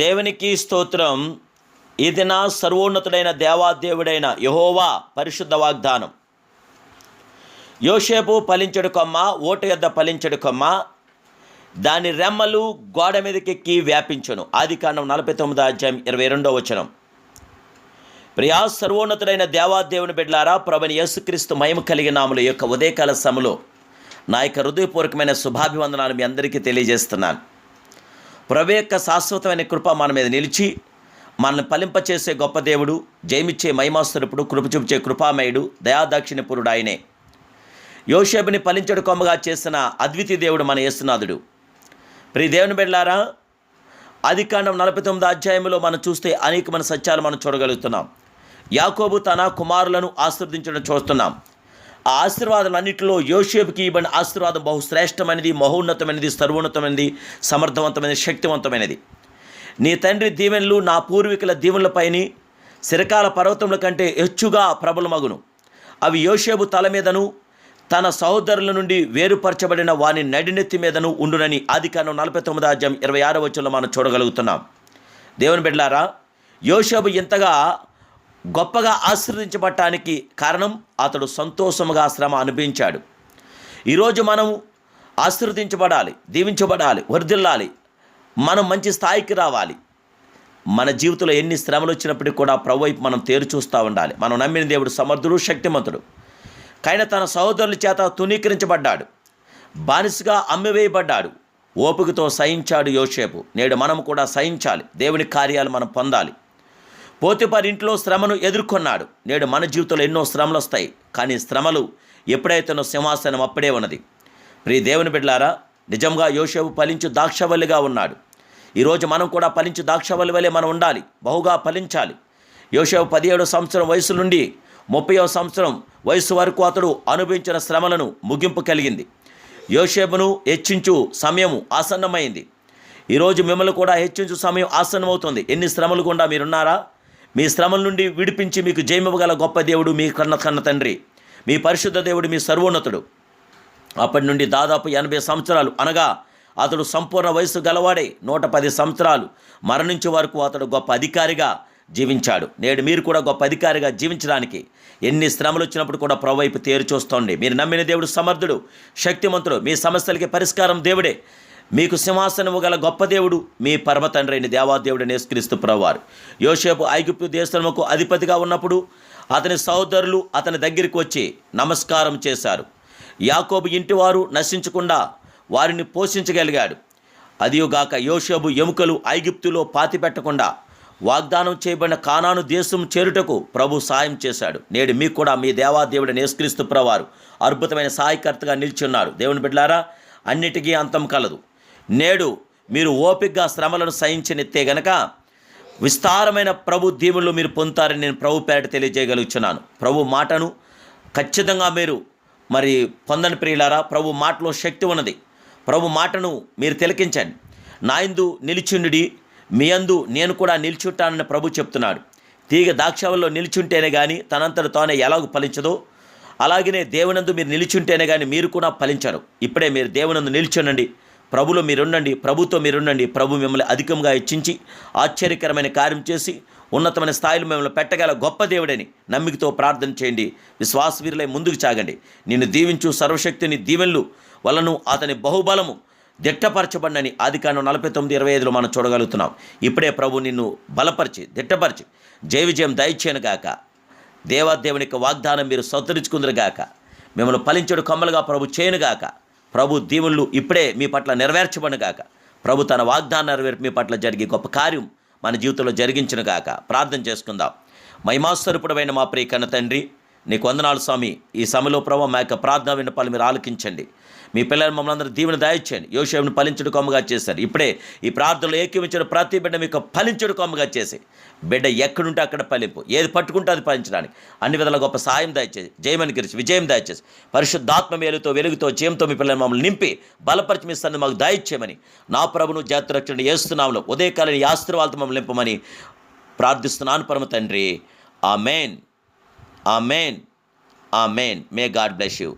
దేవునికి స్తోత్రం. ఇది నా సర్వోన్నతుడైన దేవాదేవుడైన యహోవా పరిశుద్ధ వాగ్దానం. యోషేపు ఫలించడు కొమ్మ ఓట యొద్ద ఫలించడు కొమ్మ దాని రెమ్మలు గోడ మీదకెక్కి వ్యాపించను. ఆది కాండం నలభై తొమ్మిది అధ్యాయం ఇరవై రెండో వచనం. ప్రియా సర్వోన్నతుడైన దేవాదేవుని బిడ్లారా ప్రభుని యేసుక్రీస్తు మహిమ కలిగిన నాముల యొక్క ఉదయకాల సమలో నా యొక్క హృదయపూర్వకమైన శుభాభివందనాలు మీ అందరికీ తెలియజేస్తున్నాను. ప్రభు యొక్క శాశ్వతమైన కృప మన మీద నిలిచి మనల్ని ఫలింపచేసే గొప్ప దేవుడు జయమిచ్చే మహిమాస్తురుపుడు కృప చూపించే కృపామయుడు దయాదాక్షిణ్యపురుడు ఆయనే యోషేబుని ఫలించడు కొమ్మగా చేసిన అద్వితీయ దేవుడు మన యేసునాథుడు. ప్రియ దేవుని బిళ్ళారా అధికాండం నలభై తొమ్మిది అధ్యాయంలో మనం చూస్తే అనేకమైన సత్యాలు మనం చూడగలుగుతున్నాం. యాకోబు తన కుమారులను ఆశీర్వదించడం చూస్తున్నాం. ఆ ఆశీర్వాదాలన్నింటిలో యోషేపుకి ఇవ్వని ఆశీర్వాదం బహుశ్రేష్టమైనది మహోన్నతమైనది సర్వోన్నతమైనది సమర్థవంతమైనది శక్తివంతమైనది. నీ తండ్రి దీవెనలు నా పూర్వీకుల దీవెనలపైని శిరకాల పర్వతముల కంటే హెచ్చుగా ప్రబలమగును. అవి యోషేబు తల మీదను తన సహోదరుల నుండి వేరుపరచబడిన వాని నడినెత్తి మీదను ఉండునని ఆది నలభై తొమ్మిది అధ్యాయం ఇరవై ఆరో వచ్చంలో మనం చూడగలుగుతున్నాం. దేవుని బిడ్డలారా యోషేబు ఇంతగా గొప్పగా ఆశీర్వదించబడటానికి కారణం అతడు సంతోషముగా శ్రమ అనిపించాడు ఈరోజు మనం ఆశీర్వదించబడాలి దీవించబడాలి వర్ధిల్లాలి. మనం మంచి స్థాయికి రావాలి. మన జీవితంలో ఎన్ని శ్రమలు వచ్చినప్పటికీ కూడా ప్రభు వైపు మనం తేరు చూస్తూ ఉండాలి. మనం నమ్మిన దేవుడు సమర్థుడు శక్తిమంతుడు. కైన తన సహోదరుల చేత తునీకరించబడ్డాడు బానిసగా అమ్మివేయబడ్డాడు. ఓపికతో సహించాడు యోషేపు నేడు మనం కూడా సహించాలి. దేవుని కార్యాలు మనం పొందాలి. పోతిపర్ ఇంట్లో శ్రమను ఎదుర్కొన్నాడు. నేడు మన జీవితంలో ఎన్నో శ్రమలు వస్తాయి కానీ శ్రమలు ఎప్పుడైతేనో సింహాసనం అప్పుడే ఉన్నది. ప్రియ దేవుని బిడ్డలారా నిజంగా యోషేపు ఫలించు దాక్షవల్లిగా ఉన్నాడు. ఈరోజు మనం కూడా ఫలించు దాక్షవల్లి వలె మనం ఉండాలి. బహుగా ఫలించాలి. యోషేపు పదిహేడు సంవత్సరం వయసు నుండి ముప్పైవ సంవత్సరం వయసు వరకు అతడు అనుభవించిన శ్రమలను ముగింపు కలిగింది. యోషేపును హెచ్చించు సమయం ఆసన్నమైంది. ఈరోజు మిమ్మల్ని కూడా హెచ్చించు సమయం ఆసన్నమవుతుంది. ఎన్ని శ్రమలు గుండా మీరున్నారా? మీ శ్రమల నుండి విడిపించి మీకు జయమివ్వగల గొప్ప దేవుడు మీ కన్న కన్న తండ్రి. మీ పరిశుద్ధ దేవుడు మీ సర్వోన్నతుడు. అప్పటి నుండి దాదాపు ఎనభై సంవత్సరాలు అనగా అతడు సంపూర్ణ వయసు గలవాడే నూట పది సంవత్సరాలు. మరణించే వరకు అతడు గొప్ప అధికారిగా జీవించాడు. నేడు మీరు కూడా గొప్ప అధికారిగా జీవించడానికి ఎన్ని శ్రమలు వచ్చినప్పుడు కూడా ప్రవైపు తేరు చూస్తోండి మీరు నమ్మిన దేవుడు సమర్థుడు శక్తిమంతుడు. మీ సమస్యలకి పరిష్కారం దేవుడే. మీకు సింహాసనము గల గొప్ప దేవుడు మీ పరమ అయిన దేవాదేవుడు నేస్క్రీస్తు ప్రవారు యోసేపు ఐగుప్తు దేశముకు అధిపతిగా ఉన్నప్పుడు అతని సహోదరులు అతని దగ్గరికి వచ్చి నమస్కారం చేశారు. యాకోబు ఇంటివారు నశించకుండా వారిని పోషించగలిగాడు. అదియుగాక యోషేబు ఎముకలు ఐగుప్తులో పాతిపెట్టకుండా వాగ్దానం చేయబడిన కానాను దేశం చేరుటకు ప్రభు సాయం చేశాడు. నేడు మీకు కూడా మీ దేవాదేవుడిని యేసుక్రీస్తు ప్రవారు అద్భుతమైన సహాయకర్తగా నిలిచున్నాడు దేవుని బిడ్డలారా అన్నిటికీ అంతం కలదు. నేడు మీరు ఓపికగా శ్రమలను సహించనెత్తే గనక విస్తారమైన ప్రభు దీవులు మీరు పొందుతారని నేను ప్రభు పేరట తెలియజేయగలుగుతున్నాను ప్రభు మాటను ఖచ్చితంగా మీరు మరి పొందని ప్రియులారా ప్రభు మాటలో శక్తి ఉన్నది. ప్రభు మాటను మీరు తిలకించండి. నా యందు నిలిచుండి మీ అందు నేను కూడా నిల్చుంటానని ప్రభు చెప్తున్నాడు. తీగ దాక్షవల్లో నిలిచుంటేనే కానీ తనంతట తానే ఎలాగ ఫలించదో అలాగనే దేవునందు మీరు నిలిచుంటేనే కానీ మీరు కూడా ఫలించరు. ఇప్పుడే మీరు దేవునందు నిల్చునండి ప్రభులో మీరుండండి ప్రభుతో మీరుండండి. ప్రభు మిమ్మల్ని అధికంగా హెచ్చించి ఆశ్చర్యకరమైన కార్యం చేసి ఉన్నతమైన స్థాయిలో మిమ్మల్ని పెట్టగల గొప్ప దేవుడని నమ్మికతో ప్రార్థన చేయండి. విశ్వాసవీరులై ముందుకు సాగండి నిన్ను దీవించు సర్వశక్తిని దీవెన్లు వలను అతని బహుబలము దిట్టపరచబడినని ఆదికాండం నలభై తొమ్మిది ఇరవై ఐదులో మనం చూడగలుగుతున్నాం. ఇప్పుడే ప్రభు నిన్ను బలపరిచి దిట్టపరిచి జయ విజయం దయచేయను గాక. దేవాదేవుని యొక్క వాగ్దానం మీరు సొత్తరించుకుందరుగాక మిమ్మల్ని ఫలించడు కమ్మలుగా ప్రభు చేయను గాక. ప్రభు దీవుళ్ళు ఇప్పుడే మీ పట్ల నెరవేర్చబడుగాక ప్రభు తన వాగ్దానం నెరవేర్పు మీ పట్ల జరిగే గొప్ప కార్యం మన జీవితంలో జరిగించునుగాక ప్రార్థన చేసుకుందాం. మహిమాస్వరూపుడమైన మా ప్రియ కన్న తండ్రి నీకు వందనాలు స్వామి. ఈ సమయంలో ప్రభావ మా యొక్క ప్రార్థన విన్నపాలు మీరు ఆలకించండి. మీ పిల్లలు మమ్మల్ని అందరూ దీవెన దాయిచ్చేయండి. యోషేవుని ఫలించడు కొమ్మగా చేశారు. ఇప్పుడే ఈ ప్రార్థనలో ఏకీవించిన ప్రతి బిడ్డ మీకు ఫలించుడు కొమ్మగా చేసి బిడ్డ ఎక్కడుంటే అక్కడ ఫలింపు. ఏది పట్టుకుంటే అది ఫలించడానికి. అన్ని విధాల గొప్ప సాయం దయచేసి జయమని గిరిచి విజయం దయచేసి పరిశుద్ధాత్మ మేలుతో వెలుగుతో జయంతో మీ పిల్లలు మమ్మల్ని నింపి బలపరిచి మీ సన్ని మాకు దాయిచ్చేయమని నా ప్రభును జాతి రక్షణ చేస్తున్నాంలో ఉదయకాలని ఈ మమ్మల్ని నింపమని ప్రార్థిస్తున్నాను పరమ తండ్రి. Amen amen amen may God bless you